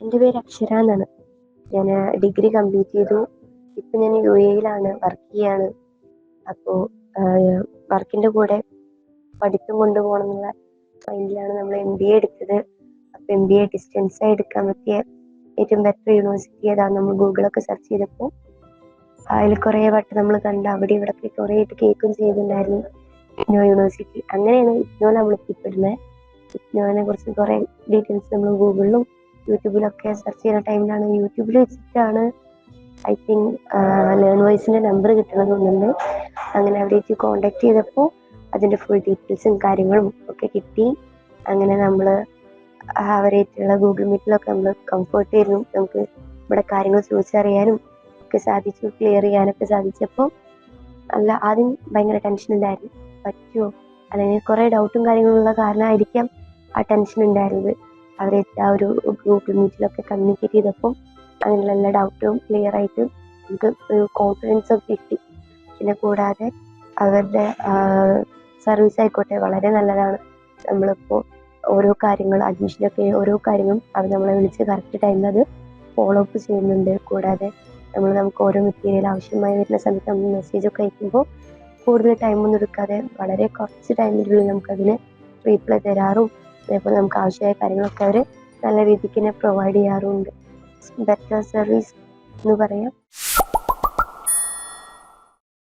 എന്റെ പേര് അക്ഷര എന്നാണ്. ഞാൻ ഡിഗ്രി കംപ്ലീറ്റ് ചെയ്തു. ഇപ്പം ഞാൻ യു എയിലാണ് വർക്ക് ചെയ്യാണ്. അപ്പോൾ വർക്കിന്റെ കൂടെ പഠിത്തം കൊണ്ടുപോകണം എന്നുള്ള മൈൻഡിലാണ് നമ്മൾ എം ബി എ എടുത്തത്. അപ്പോൾ എം ബി എ ഡിസ്റ്റൻസ് ആയി എടുക്കാൻ പറ്റിയ ഏറ്റവും ബെറ്റർ യൂണിവേഴ്സിറ്റി ഏതാണ് നമ്മൾ ഗൂഗിളൊക്കെ സെർച്ച് ചെയ്തപ്പോൾ അതിൽ കുറേ വട്ടം നമ്മൾ കണ്ട അവിടെ ഇവിടെയൊക്കെ കുറേ ആയിട്ട് കേൾക്കുകയും ചെയ്തിട്ടുണ്ടായിരുന്നു. ഇഗ്നോ യൂണിവേഴ്സിറ്റി അങ്ങനെയാണ് ഇഗ്നോ നമ്മൾ എത്തിപ്പെടുന്നത്. ഇഗ്നോനെ കുറിച്ച് കുറേ ഡീറ്റെയിൽസ് നമ്മൾ ഗൂഗിളിലും യൂട്യൂബിലൊക്കെ സെർച്ച് ചെയ്യുന്ന ടൈമിലാണ് യൂട്യൂബിൽ വെച്ചിട്ടാണ് ഐ തിങ്ക് ലേൺ വോയിസിന്റെ നമ്പർ കിട്ടണം തോന്നുന്നുണ്ട് അങ്ങനെ അവരേക്ക് കോണ്ടാക്ട് ചെയ്തപ്പോൾ അതിന്റെ ഫുൾ ഡീറ്റെയിൽസും കാര്യങ്ങളും ഒക്കെ കിട്ടി. അങ്ങനെ നമ്മൾ അവരായിട്ടുള്ള ഗൂഗിൾ മീറ്റിലൊക്കെ നമ്മൾ കംഫർട്ട് ആയിരുന്നു. നമുക്ക് ഇവിടെ കാര്യങ്ങൾ ചോദിച്ചറിയാനും ഒക്കെ സാധിച്ചു ക്ലിയർ ചെയ്യാനൊക്കെ സാധിച്ചപ്പോൾ അല്ല ആദ്യം ഭയങ്കര ടെൻഷൻ ഉണ്ടായിരുന്നു. പറ്റുമോ? അല്ലെങ്കിൽ കുറേ ഡൗട്ടും കാര്യങ്ങളുള്ള കാരണമായിരിക്കാം ആ ടെൻഷൻ ഉണ്ടായിരുന്നത്. അവരെ ആ ഒരു ഗ്രൂപ്പ് മീറ്റിലൊക്കെ കമ്മ്യൂണിക്കേറ്റ് ചെയ്തപ്പോൾ അങ്ങനെയുള്ള എല്ലാ ഡൗട്ടും ക്ലിയർ ആയിട്ട് നമുക്ക് ഒരു കോൺഫിഡൻസ് ഒക്കെ കിട്ടി. പിന്നെ കൂടാതെ അവരുടെ സർവീസ് ആയിക്കോട്ടെ വളരെ നല്ലതാണ്. നമ്മളിപ്പോൾ ഓരോ കാര്യങ്ങൾ അഡ്മിഷനൊക്കെ ഓരോ കാര്യങ്ങളും അവർ നമ്മളെ വിളിച്ച് കറക്റ്റ് ടൈമിൽ അത് ഫോളോ അപ്പ് ചെയ്യുന്നുണ്ട്. കൂടാതെ നമ്മൾ നമുക്ക് ഓരോ മെറ്റീരിയൽ ആവശ്യമായി വരുന്ന സമയത്ത് നമ്മൾ മെസ്സേജ് ഒക്കെ അയക്കുമ്പോൾ കൂടുതൽ ടൈമൊന്നും എടുക്കാതെ വളരെ കുറച്ച് ടൈമിനുള്ളിൽ നമുക്കതിന് റീപ്ലൈ തരാറും. അതേപോലെ നമുക്ക് ആവശ്യമായ കാര്യങ്ങളൊക്കെ അവർ നല്ല രീതിക്ക് തന്നെ പ്രൊവൈഡ് ചെയ്യാറുണ്ട്. ബെറ്റർ സർവീസ് എന്ന് പറയാം.